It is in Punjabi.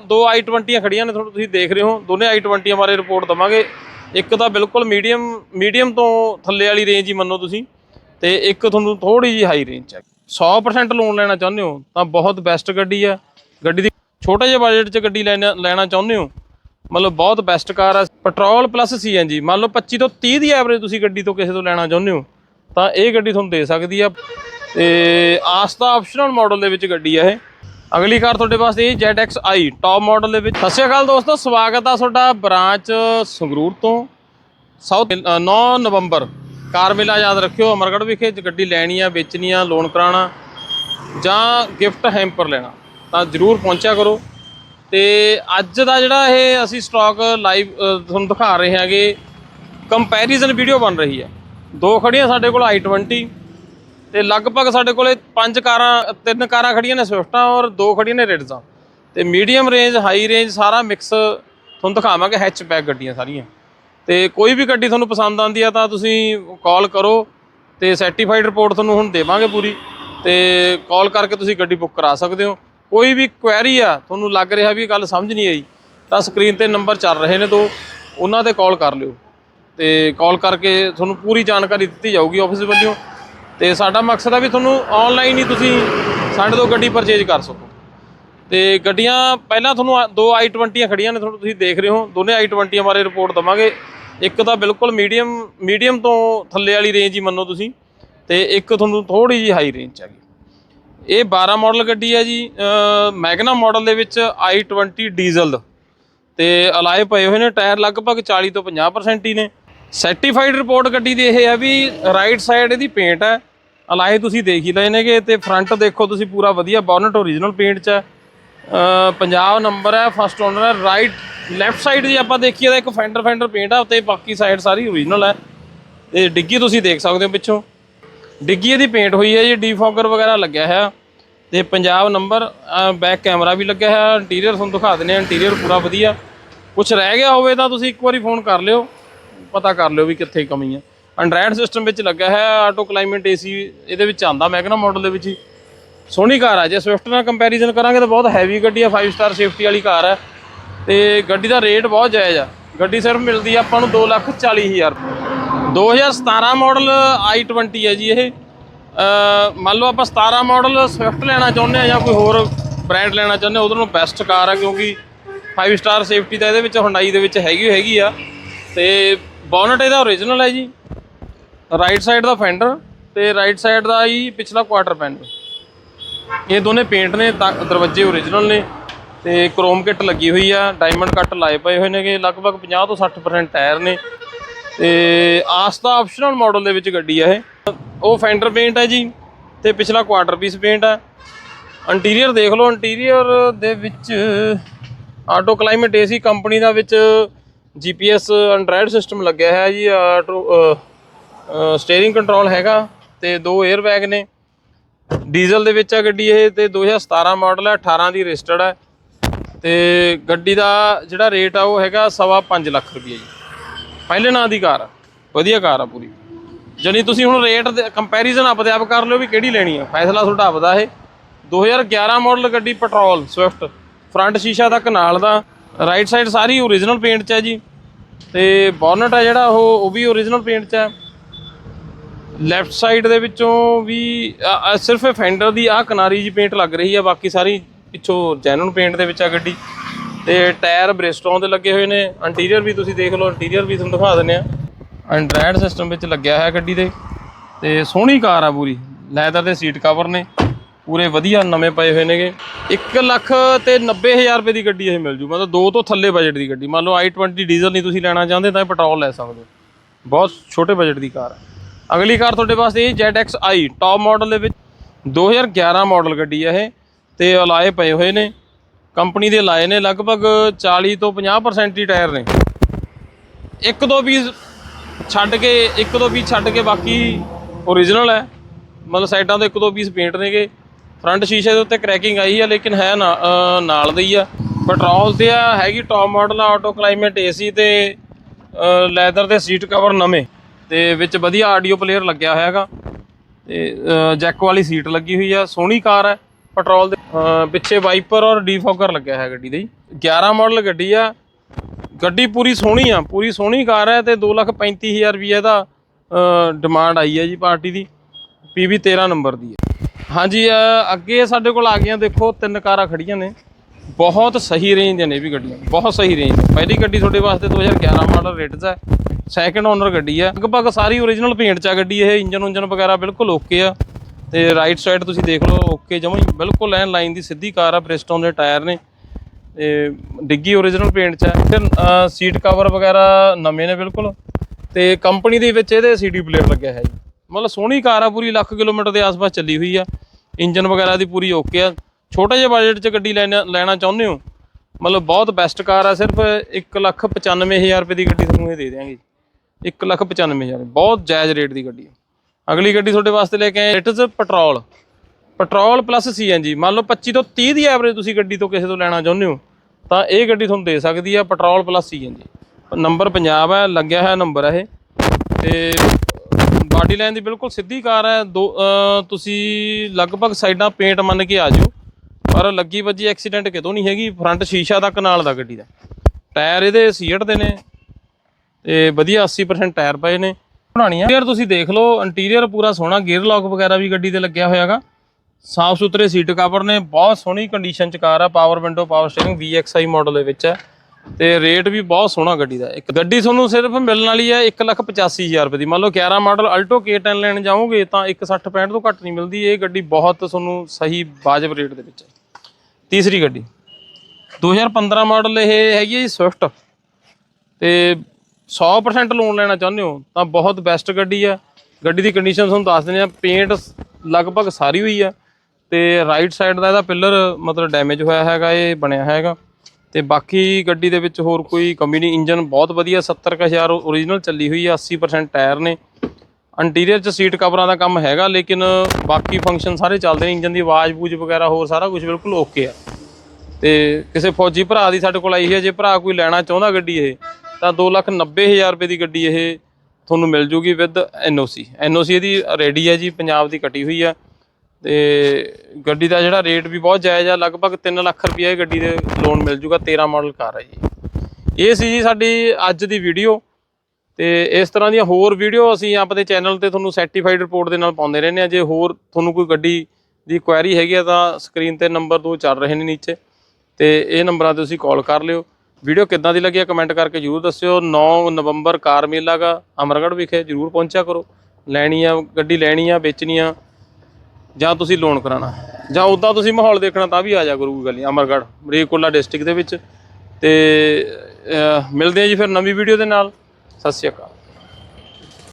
ਦੋ i20 ਖੜੀਆਂ ਨੇ, ਤੁਹਾਨੂੰ ਤੁਸੀਂ ਦੇਖ ਰਹੇ ਹੋ। ਦੋਨੇ i20 ਬਾਰੇ ਰਿਪੋਰਟ ਦਵਾਂਗੇ। ਇੱਕ ਤਾਂ ਬਿਲਕੁਲ ਮੀਡੀਅਮ ਮੀਡੀਅਮ ਤੋਂ ਥੱਲੇ ਵਾਲੀ ਰੇਂਜ ਹੀ ਮੰਨੋ ਤੁਸੀਂ। ਤੇ ਇੱਕ ਤੁਹਾਨੂੰ ਥੋੜੀ ਜਿਹੀ ਹਾਈ ਰੇਂਜ ਹੈ। 100% ਲੋਨ ਲੈਣਾ ਚਾਹੁੰਦੇ ਹੋ, ਤਾਂ ਬਹੁਤ ਬੈਸਟ ਗੱਡੀ ਆ ਗੱਡੀ ਦੀ ਛੋਟੇ ਜਿਹੇ ਬਜਟ 'ਚ ਗੱਡੀ ਲੈਣਾ ਲੈਣਾ ਚਾਹੁੰਦੇ ਹੋ, ਮਤਲਬ ਬਹੁਤ ਬੈਸਟ ਕਾਰ ਆ ਪੈਟਰੋਲ ਪਲੱਸ ਸੀਐਨਜੀ ਮੰਨ ਲਓ 25 ਤੋਂ 30 ਦੀ ਐਵਰੇਜ ਤੁਸੀਂ ਗੱਡੀ ਤੋਂ ਕਿਸੇ ਤੋਂ ਲੈਣਾ ਚਾਹੁੰਦੇ ਹੋ, ਤਾਂ ਇਹ ਗੱਡੀ ਤੁਹਾਨੂੰ ਦੇ ਸਕਦੀ ਆ ਤੇ ਆਸਤਾ ਆਪਸ਼ਨਲ ਮਾਡਲ ਦੇ ਵਿੱਚ ਗੱਡੀ ਆ ਇਹ। ਅਗਲੀ ਕਾਰ ਤੁਹਾਡੇ ਵਾਸਤੇ ਇਹ ZXi ਟੌਪ ਮਾਡਲ ਦੇ ਵਿੱਚ। ਸਤਿ ਸ਼੍ਰੀ ਅਕਾਲ ਦੋਸਤੋ, ਸਵਾਗਤ ਆ ਤੁਹਾਡਾ ਬ੍ਰਾਂਚ ਸੰਗਰੂਰ ਤੋਂ। ਸਾਊਥ 9 ਨਵੰਬਰ, ਕਾਰ ਮੇਲਾ ਯਾਦ ਰੱਖਿਓ, ਅਮਰਗੜ੍ਹ ਵਿਖੇ ਗੱਡੀ ਲੈਣੀ ਆ, ਵੇਚਣੀ ਆ ਲੋਨ ਕਰਾਉਣਾ, ਜਾਂ ਗਿਫਟ ਹੈਂਪਰ ਲੈਣਾ, ਤਾਂ ਜਰੂਰ ਪਹੁੰਚਿਆ ਕਰੋ। ਤੇ ਅੱਜ ਦਾ ਜਿਹੜਾ ਇਹ ਅਸੀਂ ਸਟਾਕ ਲਾਈਵ ਤੁਹਾਨੂੰ ਦਿਖਾ ਰਹੇ ਹਾਂਗੇ ਕੰਪੈਰੀਜ਼ਨ ਵੀਡੀਓ ਬਣ ਰਹੀ ਹੈ। ਦੋ ਖੜੀਆਂ ਸਾਡੇ ਕੋਲ i20 ਤੇ ਲਗਭਗ ਸਾਡੇ ਕੋਲੇ ਪੰਜ ਕਾਰਾਂ, ਤਿੰਨ ਕਾਰਾਂ ਖੜੀਆਂ ਨੇ ਸਵਿਫਟਾਂ ਔਰ ਦੋ ਖੜੀਆਂ ਨੇ ਰੇਡਜ਼ਾਂ। ਤੇ ਮੀਡੀਅਮ ਰੇਂਜ, ਹਾਈ ਰੇਂਜ ਸਾਰਾ ਮਿਕਸ ਤੁਹਾਨੂੰ ਦਿਖਾਵਾਂਗੇ ਹੈਚਬੈਕ ਗੱਡੀਆਂ ਸਾਰੀਆਂ। ਤੇ ਕੋਈ ਵੀ ਗੱਡੀ ਤੁਹਾਨੂੰ ਪਸੰਦ ਆਉਂਦੀ ਆ ਤਾਂ ਤੁਸੀਂ ਕਾਲ ਕਰੋ ਤੇ ਸਰਟੀਫਾਈਡ ਰਿਪੋਰਟ ਤੁਹਾਨੂੰ ਹੁਣ ਦੇਵਾਂਗੇ ਪੂਰੀ। ਤੇ ਕਾਲ ਕਰਕੇ ਤੁਸੀਂ ਗੱਡੀ ਬੁੱਕ ਕਰਾ ਸਕਦੇ ਹੋ। ਕੋਈ ਵੀ ਕੁਐਰੀ ਆ, ਤੁਹਾਨੂੰ ਲੱਗ ਰਿਹਾ ਵੀ ਗੱਲ ਸਮਝ ਨਹੀਂ ਆਈ, ਤਾਂ ਸਕਰੀਨ ਤੇ ਨੰਬਰ ਚੱਲ ਰਹੇ ਨੇ ਦੋ, ਉਹਨਾਂ ਤੇ ਕਾਲ ਕਰ ਲਿਓ। ਤੇ ਕਾਲ ਕਰਕੇ ਤੁਹਾਨੂੰ ਪੂਰੀ ਜਾਣਕਾਰੀ ਦਿੱਤੀ ਜਾਊਗੀ ਆਫਿਸ ਵੱਲੋਂ। ਤੇ ਸਾਡਾ ਮਕਸਦ ਆ ਵੀ ਤੁਹਾਨੂੰ ਆਨਲਾਈਨ ਹੀ ਤੁਸੀਂ ਸਾਡੇ ਤੋਂ ਗੱਡੀ ਪਰਚੇਜ ਕਰ ਸਕੋ। ਤੇ ਗੱਡੀਆਂ ਪਹਿਲਾਂ ਤੁਹਾਨੂੰ ਆ- ਦੋ i20 ਖੜੀਆਂ ਨੇ, ਤੁਹਾਨੂੰ ਤੁਸੀਂ ਦੇਖ ਰਹੇ ਹੋ। ਦੋਨੇ i20 ਬਾਰੇ ਰਿਪੋਰਟ ਦਵਾਂਗੇ। ਇੱਕ ਤਾਂ ਬਿਲਕੁਲ ਮੀਡੀਅਮ ਮੀਡੀਅਮ ਤੋਂ ਥੱਲੇ ਵਾਲੀ ਰੇਂਜ ਹੀ ਮੰਨੋ ਤੁਸੀਂ। ਤੇ ਇੱਕ ਤੁਹਾਨੂੰ ਥੋੜੀ ਜਿਹੀ ਹਾਈ ਰੇਂਜ ਚ ਹੈਗੀ। ਇਹ 12 ਮਾਡਲ ਗੱਡੀ ਹੈ ਜੀ। ਮੈਗਨਾ ਮਾਡਲ ਦੇ ਵਿੱਚ i20 ਡੀਜ਼ਲ ਤੇ ਅਲਾਏ ਪਏ ਹੋਏ ਨੇ, ਟਾਇਰ ਲਗਭਗ 40 ਤੋਂ 50% ਹੀ ਨੇ। ਸਰਟੀਫਾਈਡ ਰਿਪੋਰਟ ਗੱਡੀ ਦੀ ਇਹ ਹੈ ਵੀ ਰਾਈਟ ਸਾਈਡ ਇਹਦੀ ਪੇਂਟ ਹੈ ਅਲਾਏ ਤੁਸੀਂ ਦੇਖ ਹੀ ਲਏ ਨੇਗੇ ਤੇ ਫਰੰਟ ਦੇਖੋ ਤੁਸੀਂ ਪੂਰਾ ਵਧੀਆ ਬੋਨਟ ਓਰੀਜਨਲ ਪੇਂਟ ਚ ਹੈ। ਪੰਜਾਬ ਨੰਬਰ ਹੈ ਫਸਟ ਓਨਰ ਹੈ ਰਾਈਟ ਲੈਫਟ ਸਾਈਡ ਜੇ ਆਪਾਂ ਦੇਖੀਏ ਤਾਂ ਇੱਕ ਫੈਂਡਰ ਫੈਂਡਰ ਪੇਂਟ ਆ ਤੇ ਬਾਕੀ ਸਾਈਡ ਸਾਰੀ ਓਰੀਜਨਲ ਹੈ। ਤੇ ਡਿੱਗੀ ਤੁਸੀਂ ਦੇਖ ਸਕਦੇ ਹੋ ਪਿੱਛੋਂ। ਡਿੱਗੀ ਇਹਦੀ ਪੇਂਟ ਹੋਈ ਹੈ ਜੀ ਡੀਫੌਗਰ ਵਗੈਰਾ ਲੱਗਿਆ ਹੈ ਤੇ ਪੰਜਾਬ ਨੰਬਰ ਬੈਕ ਕੈਮਰਾ ਵੀ ਲੱਗਿਆ ਹੈ ਇੰਟੀਰੀਅਰ ਤੁਹਾਨੂੰ ਦਿਖਾ ਦਿੰਦੇ ਆ ਇੰਟੀਰੀਅਰ ਪੂਰਾ ਵਧੀਆ। ਕੁਝ ਰਹਿ ਗਿਆ ਹੋਵੇ ਤਾਂ ਤੁਸੀਂ ਇੱਕ ਵਾਰੀ ਫੋਨ ਕਰ ਲਿਓ, ਪਤਾ ਕਰ ਲਿਓ ਵੀ ਕਿੱਥੇ ਕਮੀ ਹੈ। ਐਂਡਰਾਇਡ ਸਿਸਟਮ ਵਿੱਚ ਲੱਗਾ ਹੈ ਆਟੋ ਕਲਾਈਮੇਟ ਏਸੀ ਇਹਦੇ ਵਿੱਚ ਆਂਦਾ ਮੈਗਨਾ ਮਾਡਲ ਦੇ ਵਿੱਚ ਹੀ। ਸੋਹਣੀ ਕਾਰ ਆ, ਜੇ ਸਵਿਫਟ ਨਾਲ ਕੰਪੈਰੀਜ਼ਨ ਕਰਾਂਗੇ ਤਾਂ ਬਹੁਤ ਹੈਵੀ ਗੱਡੀ ਆ 5 ਸਟਾਰ ਸੇਫਟੀ ਵਾਲੀ ਕਾਰ ਹੈ ਤੇ ਗੱਡੀ ਦਾ ਰੇਟ ਬਹੁਤ ਜਾਇਜ਼ ਆ। ਗੱਡੀ ਸਿਰਫ ਮਿਲਦੀ ਆ ਆਪਾਂ ਨੂੰ 240000 2017 ਮਾਡਲ i20 ਹੈ ਜੀ ਇਹ। ਮੰਨ ਲਓ ਆਪਾਂ 17 ਮਾਡਲ ਸਵਿਫਟ ਲੈਣਾ ਚਾਹੁੰਦੇ ਆ ਜਾਂ ਕੋਈ ਹੋਰ ਬ੍ਰਾਂਡ ਲੈਣਾ ਚਾਹੁੰਦੇ ਆ, ਉਹਦੇ ਨਾਲੋਂ ਬੈਸਟ ਕਾਰ ਆ ਕਿਉਂਕਿ 5 ਸਟਾਰ ਸੇਫਟੀ ਤਾਂ ਇਹਦੇ ਵਿੱਚ ਹੁੰਡਾਈ ਦੇ ਵਿੱਚ ਹੈਗੀ ਹੈਗੀ ਆ। ਤੇ ਬੋਨਟ ਇਹਦਾ ਓਰੀਜਨਲ ਹੈ ਜੀ। ਰਾਈਟ ਸਾਈਡ ਦਾ ਫੈਂਡਰ ਤੇ ਰਾਈਟ ਸਾਈਡ ਦਾ ਹੀ ਪਿਛਲਾ ਕੁਆਟਰ ਪੈਨਲ ਇਹ ਦੋਨੇ ਪੇਂਟ ਨੇ, ਤਾਂ ਦਰਵਾਜ਼ੇ ਓਰੀਜਨਲ ਨੇ ਤੇ ਕ੍ਰੋਮ ਕਿੱਟ ਲੱਗੀ ਹੋਈ ਆ। ਡਾਇਮੰਡ ਕੱਟ ਲਾਏ ਪਏ ਹੋਏ ਨੇਗੇ, ਲਗਭਗ 50 ਤੋਂ 60% ਟਾਇਰ ਨੇ। ਤੇ ਆਸਤਾ ਆਪਸ਼ਨਲ ਮਾਡਲ ਦੇ ਵਿੱਚ ਗੱਡੀ ਆ ਇਹ। ਉਹ ਫੈਂਡਰ ਪੇਂਟ ਹੈ ਜੀ ਤੇ ਪਿਛਲਾ ਕੁਆਟਰ ਪੀਸ ਪੇਂਟ ਹੈ ਇੰਟੀਰੀਅਰ ਦੇਖ ਲਓ ਇੰਟੀਰੀਅਰ ਦੇ ਵਿੱਚ ਆਟੋ ਕਲਾਈਮੇਟ ਏਸੀ ਕੰਪਨੀ ਦਾ ਵਿੱਚ ਜੀਪੀਐਸ ਐਂਡਰਾਇਡ ਸਿਸਟਮ ਲੱਗਿਆ ਹੈ ਜੀ ਆਟੋ ਸਟੀਅਰਿੰਗ ਕੰਟਰੋਲ ਹੈਗਾ ਤੇ ਦੋ 에ਅਰ ਬੈਗ ਨੇ। ਡੀਜ਼ਲ ਦੇ ਵਿੱਚ ਆ ਗੱਡੀ ਇਹ ਤੇ 2017 ਮਾਡਲ ਹੈ 18 ਦੀ ਰਜਿਸਟਰਡ ਹੈ ਤੇ ਗੱਡੀ ਦਾ ਜਿਹੜਾ ਰੇਟ ਆ ਉਹ ਹੈਗਾ ਸਵਾ ਪੰਜ ਲੱਖ ਰੁਪਏ ਜੀ। ਪਹਿਲੇ ਨਾਂ ਦੀ ਕਾਰ ਆ, ਵਧੀਆ ਕਾਰ ਆ ਪੂਰੀ। ਜਾਣੀ ਤੁਸੀਂ ਹੁਣ ਰੇਟ ਕੰਪੈਰੀਜ਼ਨ ਆਪਦੇ ਆਪ ਕਰ ਲਿਓ ਵੀ ਕਿਹੜੀ ਲੈਣੀ ਆ। ਫੈਸਲਾ ਤੁਹਾਡਾ ਆਪਦਾ ਇਹ। 2011 ਮਾਡਲ ਗੱਡੀ ਪੈਟਰੋਲ ਸਵਿਫਟ ਫਰੰਟ ਸ਼ੀਸ਼ਾ ਤੱਕ ਨਾਲ ਦਾ। ਰਾਈਟ ਸਾਈਡ ਸਾਰੀ ਓਰੀਜਨਲ ਪੇਂਟ 'ਚ ਹੈ ਜੀ। ਤੇ ਬੋਨਟ ਆ ਜਿਹੜਾ ਉਹ ਉਹ ਵੀ ਓਰੀਜਨਲ ਪੇਂਟ 'ਚ ਹੈ ਲੈਫਟ ਸਾਈਡ ਦੇ ਵਿੱਚੋਂ ਵੀ, ਅ- ਅ- ਸਿਰਫ ਫੈਂਡਰ ਦੀ ਆਹ ਕਿਨਾਰੀ ਜੀ ਪੇਂਟ ਲੱਗ ਰਹੀ ਆ, ਬਾਕੀ ਸਾਰੀ ਪਿੱਛੋਂ ਜੈਨੂਨ ਪੇਂਟ ਦੇ ਵਿੱਚ ਆ ਗੱਡੀ। ਤੇ ਟਾਇਰ ਬ੍ਰਿਸਟੋਨ ਦੇ ਲੱਗੇ ਹੋਏ ਨੇ। ਇੰਟੀਰੀਅਰ ਵੀ ਤੁਸੀਂ ਦੇਖ ਲਓ ਇੰਟੀਰੀਅਰ ਵੀ ਤੁਹਾਨੂੰ ਦਿਖਾ ਦਿੰਦੇ ਆ। ਐਂਡਰਾਇਡ ਸਿਸਟਮ ਵਿੱਚ ਲੱਗਿਆ ਹੈ ਗੱਡੀ ਦੇ। ਤੇ ਸੋਹਣੀ ਕਾਰ ਆ ਪੂਰੀ। ਲੈਦਰ ਦੇ ਸੀਟ ਕਵਰ ਨੇ। ਪੂਰੇ ਵਧੀਆ ਨਵੇਂ ਪਏ ਹੋਏ ਨੇਗੇ। 1 ਲੱਖ ਤੇ 90000 ਰੁਪਏ ਦੀ ਗੱਡੀ ਇਹ ਮਿਲ ਜੂ। ਮਤਲਬ ਦੋ ਤੋਂ ਥੱਲੇ ਬਜਟ ਦੀ ਗੱਡੀ। ਮੰਨ ਲਓ i20 ਡੀਜ਼ਲ ਨਹੀਂ ਤੁਸੀਂ ਲੈਣਾ ਚਾਹੁੰਦੇ, ਤਾਂ ਇਹ ਪੈਟਰੋਲ ਲੈ ਸਕਦੇ ਹੋ। ਬਹੁਤ ਛੋਟੇ ਬਜਟ ਦੀ ਕਾਰ ਹੈ ਅਗਲੀ ਕਾਰ ਤੁਹਾਡੇ ਵਾਸਤੇ ਇਹ ZXi ਟੌਪ ਮਾਡਲ ਦੇ ਵਿੱਚ। 2011 ਮਾਡਲ ਗੱਡੀ ਹੈ ਇਹ, ਤੇ ਅਲਾਏ ਪਏ ਹੋਏ ਨੇ। ਕੰਪਨੀ ਦੇ ਲਾਏ ਨੇ, ਲਗਭਗ 40 ਤੋਂ 50% ਹੀ ਟਾਇਰ ਨੇ। ਇੱਕ ਦੋ ਪੀਸ ਛੱਡ ਕੇ, ਇੱਕ ਦੋ ਪੀਸ ਛੱਡ ਕੇ ਬਾਕੀ ਓਰੀਜਨਲ ਹੈ। ਮਤਲਬ ਸਾਈਡਾਂ ਤੋਂ ਇੱਕ ਦੋ ਪੀਸ ਪੇਂਟ ਨੇਗੇ। ਫਰੰਟ ਸ਼ੀਸ਼ੇ ਦੇ ਉੱਤੇ ਕ੍ਰੈਕਿੰਗ ਆਈ ਹੈ ਲੇਕਿਨ ਹੈ ਨਾ- ਨਾਲ ਦੀ ਆ। ਪੈਟਰੋਲ ਤੇ ਆ, ਹੈਗੀ ਟੌਪ ਮਾਡਲ ਆ ਆਟੋ ਕਲਾਈਮੇਟ ਏਸੀ ਤੇ ਲੈਦਰ ਦੇ ਸੀਟ ਕਵਰ ਨਵੇਂ। ਤੇ ਵਿੱਚ ਵਧੀਆ ਆਡੀਓ ਪਲੇਅਰ ਲੱਗਿਆ ਹੋਇਆ ਹੈਗਾ। ਤੇ ਜੈਕ ਵਾਲੀ ਸੀਟ ਲੱਗੀ ਹੋਈ ਆ, ਸੋਹਣੀ ਕਾਰ ਹੈ ਪੈਟਰੋਲ ਦੇ ਪਿੱਛੇ ਵਾਈਪਰ ਔਰ ਡੀਫੋਗਰ ਲੱਗਿਆ ਹੋਇਆ ਗੱਡੀ ਦੇ। ਜੀ। 11 ਮਾਡਲ ਗੱਡੀ ਆ, ਗੱਡੀ ਪੂਰੀ ਸੋਹਣੀ ਆ, ਪੂਰੀ ਸੋਹਣੀ ਕਾਰ ਹੈ ਤੇ 235000 ਰੁਪਏ ਦਾ ਡਿਮਾਂਡ ਆਈ ਹੈ ਜੀ ਪਾਰਟੀ ਦੀ PV 13 ਨੰਬਰ ਦੀ ਹੈ ਹਾਂਜੀ ਅੱਗੇ ਸਾਡੇ ਕੋਲ ਆ ਗਈਆਂ, ਦੇਖੋ, ਤਿੰਨ ਕਾਰਾਂ ਖੜੀਆਂ ਨੇ। ਬਹੁਤ ਸਹੀ ਰੇਂਜ ਦੀਆਂ ਨੇ ਵੀ ਗੱਡੀਆਂ, ਬਹੁਤ ਸਹੀ ਰੇਂਜ ਪਹਿਲੀ ਗੱਡੀ ਤੁਹਾਡੇ ਵਾਸਤੇ 2011 ਮਾਡਲ ਰੇਟਸ ਹੈ। ਸੈਕੰਡ ਓਨਰ ਗੱਡੀ ਆ। ਲਗਭਗ ਸਾਰੀ ਓਰੀਜਨਲ ਪੇਂਟ ਚ ਆ ਗੱਡੀ ਇਹ ਇੰਜਨ ਉਂਜਨ ਵਗੈਰਾ ਬਿਲਕੁਲ ਓਕੇ ਆ। ਤੇ ਰਾਈਟ ਸਾਈਡ ਤੁਸੀਂ ਦੇਖ ਲਓ ਓਕੇ ਜਮਾਂ ਬਿਲਕੁਲ ਐਨ ਲਾਈਨ ਦੀ ਸਿੱਧੀ ਕਾਰ ਆ ਬ੍ਰਿਸਟੋਨ ਦੇ ਟਾਇਰ ਨੇ। ਤੇ ਡਿੱਗੀ ਓਰੀਜਨਲ ਪੇਂਟ ਚ ਹੈ ਫਿਰ ਸੀਟ ਕਵਰ ਵਗੈਰਾ ਨਵੇਂ ਨੇ ਬਿਲਕੁਲ। ਤੇ ਕੰਪਨੀ ਦੇ ਵਿੱਚ ਇਹਦੇ ਸੀਡੀ ਪਲੇਅਰ ਲੱਗਿਆ ਹੈ ਜੀ। ਮਤਲਬ ਸੋਹਣੀ ਕਾਰ ਆ, ਪੂਰੀ ਲੱਖ ਕਿਲੋਮੀਟਰ ਦੇ ਆਸ-ਪਾਸ ਚੱਲੀ ਹੋਈ ਆ। ਇੰਜਨ ਵਗੈਰਾ ਦੀ ਪੂਰੀ ਓਕੇ ਆ। ਛੋਟੇ ਜਿਹੇ ਬਜਟ 'ਚ ਗੱਡੀ ਲੈਣਾ ਲੈਣਾ ਚਾਹੁੰਦੇ ਹੋ? ਮਤਲਬ ਬਹੁਤ ਬੈਸਟ ਕਾਰ ਆ, ਸਿਰਫ 195000 ਰੁਪਏ ਦੀ ਗੱਡੀ ਤੁਹਾਨੂੰ ਇਹ ਦੇ ਦਿਆਂਗੇ 195000 ਬਹੁਤ ਜਾਇਜ਼ ਰੇਟ ਦੀ ਗੱਡੀ ਆ ਅਗਲੀ ਗੱਡੀ ਤੁਹਾਡੇ ਵਾਸਤੇ ਲੈ ਕੇ ਆਏ it's petrol petrol plus CNG ਮੰਨ ਲਓ 25 ਤੋਂ 30 ਦੀ ਐਵਰੇਜ ਤੁਸੀਂ ਗੱਡੀ ਤੋਂ ਕਿਸੇ ਤੋਂ ਲੈਣਾ ਚਾਹੁੰਦੇ ਹੋ, ਤਾਂ ਇਹ ਗੱਡੀ ਤੁਹਾਨੂੰ ਦੇ ਸਕਦੀ ਆ petrol plus CNG number Punjab ਹੈ, ਲੱਗਿਆ ਹੋਇਆ ਨੰਬਰ ਹੈ ਇਹ। ਤੇ ਬਾਡੀ ਲਾਈਨ ਦੀ ਬਿਲਕੁਲ ਸਿੱਧੀ ਕਾਰ ਹੈ। ਦੋ ਤੁਸੀਂ ਲਗਭਗ ਸਾਈਡਾਂ ਪੇਂਟ ਮੰਨ ਕੇ ਆ ਜਾਓ। ਪਰ ਲੱਗੀ ਵੱਜੀ ਐਕਸੀਡੈਂਟ ਕਿਤੋਂ ਨਹੀਂ ਹੈਗੀ ਫਰੰਟ ਸ਼ੀਸ਼ਾ ਤੱਕ ਨਾਲ ਦਾ ਗੱਡੀ ਦਾ। ਟਾਇਰ ਇਹਦੇ ਸੀਟ ਦੇ ਨੇ। ਤੇ ਵਧੀਆ 80% ਟਾਇਰ ਪਏ ਨੇ। ਬਣਾਣੀ ਆ। ਯਾਰ ਤੁਸੀਂ ਦੇਖ ਲਓ ਇੰਟੀਰੀਅਰ ਪੂਰਾ ਸੋਹਣਾ ਗੇਅਰ ਲੌਕ ਵਗੈਰਾ ਵੀ ਗੱਡੀ ਤੇ ਲੱਗਿਆ ਹੋਇਆਗਾ। ਸਾਫ਼ ਸੁਥਰੇ ਸੀਟ ਕਵਰ ਨੇ, ਬਹੁਤ ਸੋਹਣੀ ਕੰਡੀਸ਼ਨ ਚ ਕਾਰ ਆ power window power steering VXI model ਦੇ ਵਿੱਚ ਹੈ ਤੇ ਰੇਟ ਵੀ ਬਹੁਤ ਸੋਹਣਾ ਗੱਡੀ ਦਾ। ਇੱਕ ਗੱਡੀ ਤੁਹਾਨੂੰ ਸਿਰਫ ਮਿਲਣ ਵਾਲੀ ਹੈ 185000 ਰੁਪਏ ਦੀ। ਮੰਨ ਲਓ 11 ਮਾਡਲ ਅਲਟੋ K10 ਲੈਣ ਜਾਓਗੇ ਤਾਂ 160 65 ਤੋਂ ਘੱਟ ਨਹੀਂ ਮਿਲਦੀ। ਇਹ ਗੱਡੀ ਬਹੁਤ ਤੁਹਾਨੂੰ ਸਹੀ, ਵਾਜਬ ਰੇਟ ਦੇ ਵਿੱਚ ਹੈ ਤੀਸਰੀ ਗੱਡੀ। 2015 ਮਾਡਲ ਇਹ ਹੈਗੀ ਹੈ ਜੀ ਸਵਿਫਟ ਤੇ 100% ਲੋਨ ਲੈਣਾ ਚਾਹੁੰਦੇ ਹੋ, ਤਾਂ ਬਹੁਤ ਬੈਸਟ ਗੱਡੀ ਆ। ਗੱਡੀ ਦੀ ਕੰਡੀਸ਼ਨ ਤੁਹਾਨੂੰ ਦੱਸ ਦਿੰਦੇ ਆ ਪੇਂਟ ਲਗਭਗ ਸਾਰੀ ਹੋਈ ਆ। ਤੇ ਰਾਈਟ ਸਾਈਡ ਦਾ ਇਹਦਾ ਪਿੱਲਰ ਮਤਲਬ ਡੈਮੇਜ ਹੋਇਆ ਹੈਗਾ, ਇਹ ਬਣਿਆ ਹੈਗਾ। ਤੇ ਬਾਕੀ ਗੱਡੀ ਦੇ ਵਿੱਚ ਹੋਰ ਕੋਈ ਕਮੀ ਨਹੀਂ ਇੰਜਨ ਬਹੁਤ ਵਧੀਆ 70000 ਓਰੀਜਨਲ ਚੱਲੀ ਹੋਈ ਆ 80% ਟਾਇਰ ਨੇ। ਇੰਟੀਰੀਅਰ ਚ ਸੀਟ ਕਵਰਾਂ ਦਾ ਕੰਮ ਹੈਗਾ, ਲੇਕਿਨ ਬਾਕੀ ਫੰਕਸ਼ਨ ਸਾਰੇ ਚੱਲਦੇ ਨੇ ਇੰਜਨ ਦੀ ਆਵਾਜ਼ ਬੂਜ ਵਗੈਰਾ ਹੋਰ ਸਾਰਾ ਕੁਝ ਬਿਲਕੁਲ ਓਕੇ ਆ। ਤੇ ਕਿਸੇ ਫੌਜੀ ਭਰਾ ਦੀ ਸਾਡੇ ਕੋਲ ਆਈ ਹੈ, ਜੇ ਭਰਾ ਕੋਈ ਲੈਣਾ ਚਾਹੁੰਦਾ ਗੱਡੀ ਇਹ ਤਾਂ 290000 ਰੁਪਏ ਦੀ ਗੱਡੀ ਇਹ ਤੁਹਾਨੂੰ ਮਿਲ ਜੂਗੀ ਵਿਦ ਐਨਓਸੀ ਐਨਓਸੀ ਇਹਦੀ ਰੈਡੀ ਹੈ ਜੀ, ਪੰਜਾਬ ਦੀ ਕੱਟੀ ਹੋਈ ਆ। ਤੇ ਗੱਡੀ ਦਾ ਜਿਹੜਾ ਰੇਟ ਵੀ ਬਹੁਤ ਜਾਇਜ਼ ਆ, ਲਗਭਗ 3 ਲੱਖ ਰੁਪਏ ਗੱਡੀ ਦੇ ਲੋਨ ਮਿਲ ਜੂਗਾ 13 ਮਾਡਲ ਕਾਰ ਹੈ ਜੀ। ਇਹ ਸੀ ਜੀ ਸਾਡੀ ਅੱਜ ਦੀ ਵੀਡੀਓ ਤੇ ਇਸ ਤਰ੍ਹਾਂ ਦੀਆਂ ਹੋਰ ਵੀਡੀਓ ਅਸੀਂ ਆਪਣੇ ਚੈਨਲ ਤੇ ਤੁਹਾਨੂੰ ਸਰਟੀਫਾਈਡ ਰਿਪੋਰਟ ਦੇ ਨਾਲ ਪਾਉਂਦੇ ਰਹਿੰਦੇ ਆ ਜੇ ਹੋਰ ਤੁਹਾਨੂੰ ਕੋਈ ਗੱਡੀ ਦੀ ਕੁਐਰੀ ਹੈਗੀ ਆ ਤਾਂ ਸਕਰੀਨ ਤੇ ਨੰਬਰ ਦੋ ਚੱਲ ਰਹੇ ਨੇ ਨੀਚੇ। ਤੇ ਇਹ ਨੰਬਰਾਂ ਤੇ ਤੁਸੀਂ ਕਾਲ ਕਰ ਲਿਓ। ਵੀਡੀਓ ਕਿੱਦਾਂ ਦੀ ਲੱਗੀ ਆ ਕਮੈਂਟ ਕਰਕੇ ਜਰੂਰ ਦੱਸਿਓ। 9 ਨਵੰਬਰ ਕਾਰ ਮੇਲਾ ਗਾ, ਅਮਰਗੜ੍ਹ ਵਿਖੇ ਜਰੂਰ ਪਹੁੰਚਿਆ ਕਰੋ। ਲੈਣੀ ਆ ਗੱਡੀ ਲੈਣੀ ਆ ਵੇਚਣੀ ਆ ਜਾਂ ਤੁਸੀਂ ਲੋਨ ਕਰਾਣਾ ਜਾਂ ਉਦਾਂ ਤੁਸੀਂ ਮਾਹੌਲ ਦੇਖਣਾ ਤਾਂ ਵੀ ਆ ਜਾ ਕਰੂਗੀ ਗੱਲ ਨਹੀਂ ਅਮਰਗੜ੍ਹ ਮਰੀਕੋਲਾ ਡਿਸਟ੍ਰਿਕਟ ਦੇ ਵਿੱਚ। ਤੇ ਮਿਲਦੇ ਆ ਜੀ ਫਿਰ ਨਵੀਂ ਵੀਡੀਓ ਦੇ ਨਾਲ। ਸਤਿ ਸ਼੍ਰੀ ਅਕਾਲ।